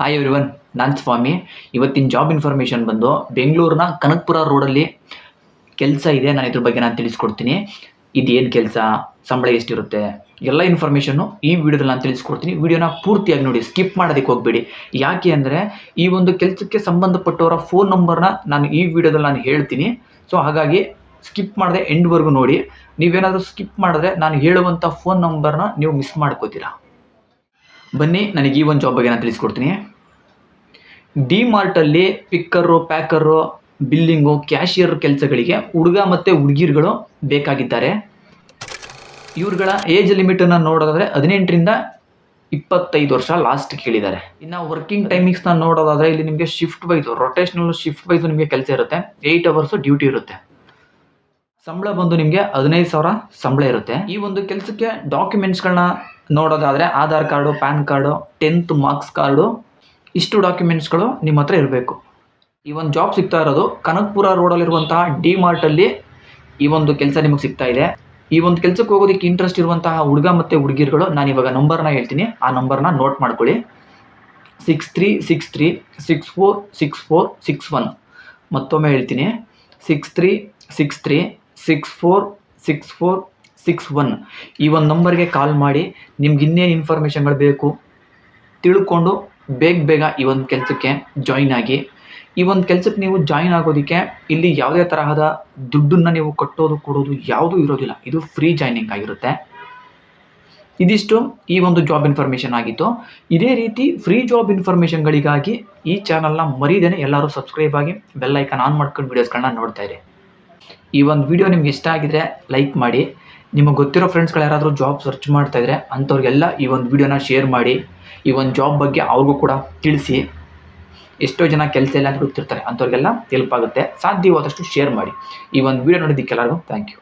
Hi everyone ನಾನು ಸ್ವಾಮಿ. ಇವತ್ತಿನ job information ಬಂದು ಬೆಂಗಳೂರಿನ ಕನಕಪುರ ರೋಡಲ್ಲಿ ಕೆಲಸ ಇದೆ, ನಾನು ಇದ್ರ ಬಗ್ಗೆ ನಾನು ತಿಳಿಸ್ಕೊಡ್ತೀನಿ. ಇದೇನು ಕೆಲಸ, ಸಂಬಳ ಎಷ್ಟಿರುತ್ತೆ, ಎಲ್ಲ ಇನ್ಫಾರ್ಮೇಷನ್ನು ಈ ವಿಡಿಯೋದಲ್ಲಿ ನಾನು ತಿಳಿಸ್ಕೊಡ್ತೀನಿ. ವಿಡಿಯೋನ ಪೂರ್ತಿಯಾಗಿ ನೋಡಿ ಸ್ಕಿಪ್ ಮಾಡೋದಕ್ಕೆ ಹೋಗಬೇಡಿ. ಯಾಕೆ ಅಂದರೆ, ಈ ಒಂದು ಕೆಲಸಕ್ಕೆ ಸಂಬಂಧಪಟ್ಟವರ ಫೋನ್ ನಂಬರ್ನ ನಾನು ಈ ವಿಡಿಯೋದಲ್ಲಿ ನಾನು ಹೇಳ್ತೀನಿ. ಸೊ ಹಾಗಾಗಿ ಸ್ಕಿಪ್ ಮಾಡದೆ ಎಂಡ್ವರೆಗೂ ನೋಡಿ. ನೀವೇನಾದರೂ ಸ್ಕಿಪ್ ಮಾಡಿದ್ರೆ ನಾನು ಹೇಳುವಂಥ ಫೋನ್ ನಂಬರ್ನ ನೀವು ಮಿಸ್ ಮಾಡ್ಕೋತೀರಾ. ಬನ್ನಿ, ನನಗೆ ಈ ಒಂದು ಜಾಬ್ ಬಗ್ಗೆ ನಾನು ತಿಳಿಸ್ಕೊಡ್ತೀನಿ. ಡಿ ಮಾರ್ಟಲ್ಲಿ ಪಿಕ್ಕರು ಪ್ಯಾಕರು ಬಿಲ್ಲಿಂಗು ಕ್ಯಾಶಿಯರ್ ಕೆಲಸಗಳಿಗೆ ಹುಡುಗ ಮತ್ತು ಹುಡುಗಿರುಗಳು ಬೇಕಾಗಿದ್ದಾರೆ. ಇವ್ರುಗಳ ಏಜ್ ಲಿಮಿಟನ್ನು ನೋಡೋದಾದರೆ ಹದಿನೆಂಟರಿಂದ ಇಪ್ಪತ್ತೈದು ವರ್ಷ ಲಾಸ್ಟ್ ಕೇಳಿದ್ದಾರೆ ಇನ್ನು ವರ್ಕಿಂಗ್ ಟೈಮಿಂಗ್ಸ್ನ ನೋಡೋದಾದರೆ ಇಲ್ಲಿ ನಿಮಗೆ shift wise rotational shift wise ನಿಮಗೆ ಕೆಲಸ ಇರುತ್ತೆ. ಏಯ್ಟ್ ಅವರ್ಸು ಡ್ಯೂಟಿ ಇರುತ್ತೆ. ಸಂಬಳ ಬಂದು ನಿಮಗೆ ಹದಿನೈದು ಸಾವಿರ ಸಂಬಳ ಇರುತ್ತೆ. ಈ ಒಂದು ಕೆಲಸಕ್ಕೆ ಡಾಕ್ಯುಮೆಂಟ್ಸ್ಗಳನ್ನ ನೋಡೋದಾದರೆ Aadhaar card, PAN card, tenth marks card, ಇಷ್ಟು ಡಾಕ್ಯುಮೆಂಟ್ಸ್ಗಳು ನಿಮ್ಮ ಹತ್ರ ಇರಬೇಕು. ಈ ಒಂದು ಜಾಬ್ ಸಿಗ್ತಾ ಇರೋದು ಕನಕಪುರ ರೋಡಲ್ಲಿರುವಂತಹ ಡಿ ಮಾರ್ಟಲ್ಲಿ ಈ ಒಂದು ಕೆಲಸ ನಿಮಗೆ ಸಿಗ್ತಾ ಇದೆ. ಈ ಒಂದು ಕೆಲಸಕ್ಕೆ ಹೋಗೋದಕ್ಕೆ ಇಂಟ್ರೆಸ್ಟ್ ಇರುವಂತಹ ಹುಡುಗ ಮತ್ತು ಹುಡುಗಿರುಗಳು, ನಾನು ಇವಾಗ ನಂಬರ್ನ ಹೇಳ್ತೀನಿ. ಆ ನಂಬರ್ನ ನೋಟ್ ಮಾಡ್ಕೊಳ್ಳಿ. Six three six three six four six four six one ಮತ್ತೊಮ್ಮೆ ಹೇಳ್ತೀನಿ. Six three six three six four six four six one ಈ ಒಂದು ನಂಬರ್ಗೆ ಕಾಲ್ ಮಾಡಿ ನಿಮ್ಗೆ ಇನ್ನೇನು ಇನ್ಫಾರ್ಮೇಷನ್ಗಳು ಬೇಕು ತಿಳ್ಕೊಂಡು ಬೇಗ ಬೇಗ ಈ ಒಂದು ಕೆಲಸಕ್ಕೆ ಜಾಯಿನ್ ಆಗಿ. ಈ ಒಂದು ಕೆಲಸಕ್ಕೆ ನೀವು ಜಾಯಿನ್ ಆಗೋದಕ್ಕೆ ಇಲ್ಲಿ ಯಾವುದೇ ತರಹದ ದುಡ್ಡನ್ನು ನೀವು ಕಟ್ಟೋದು, ಕೊಡೋದು ಯಾವುದೂ ಇರೋದಿಲ್ಲ. ಇದು ಫ್ರೀ ಜಾಯ್ನಿಂಗ್ ಆಗಿರುತ್ತೆ. ಇದಿಷ್ಟು ಈ ಒಂದು ಜಾಬ್ ಇನ್ಫಾರ್ಮೇಷನ್ ಆಗಿತ್ತು. ಇದೇ ರೀತಿ ಫ್ರೀ ಜಾಬ್ ಇನ್ಫಾರ್ಮೇಷನ್ಗಳಿಗಾಗಿ ಈ ಚಾನಲ್ನ ಮರೀದೇನೆ ಎಲ್ಲರೂ ಸಬ್ಸ್ಕ್ರೈಬ್ ಆಗಿ ಬೆಲ್ಲೈಕನ್ ಆನ್ ಮಾಡ್ಕೊಂಡು ವೀಡಿಯೋಸ್ಗಳನ್ನ ನೋಡ್ತಾ ಇರಿ. ಈ ಒಂದು ವಿಡಿಯೋ ನಿಮ್ಗೆ ಇಷ್ಟ ಆಗಿದ್ರೆ ಲೈಕ್ ಮಾಡಿ. ನಿಮಗೆ ಗೊತ್ತಿರೋ ಫ್ರೆಂಡ್ಸ್ಗಳು ಯಾರಾದರೂ ಜಾಬ್ ಸರ್ಚ್ ಮಾಡ್ತಾ ಇದ್ರೆ ಅಂಥವ್ರಿಗೆಲ್ಲ ಈ ಒಂದು ವಿಡಿಯೋನ ಶೇರ್ ಮಾಡಿ. ಈ ಒಂದು ಜಾಬ್ ಬಗ್ಗೆ ಅವ್ರಿಗೂ ಕೂಡ ತಿಳಿಸಿ. ಎಷ್ಟೋ ಜನ ಕೆಲಸ ಇಲ್ಲ ಅಂತ ಹುಡುಕ್ತಿರ್ತಾರೆ. ಅಂಥವ್ರಿಗೆಲ್ಲ ಹೆಲ್ಪ್ ಆಗುತ್ತೆ. ಸಾಧ್ಯವಾದಷ್ಟು ಶೇರ್ ಮಾಡಿ. ಈ ಒಂದು ವಿಡಿಯೋ ನೋಡಿದ್ದಕ್ಕೆಲ್ಲರಿಗೂ ಥ್ಯಾಂಕ್ ಯು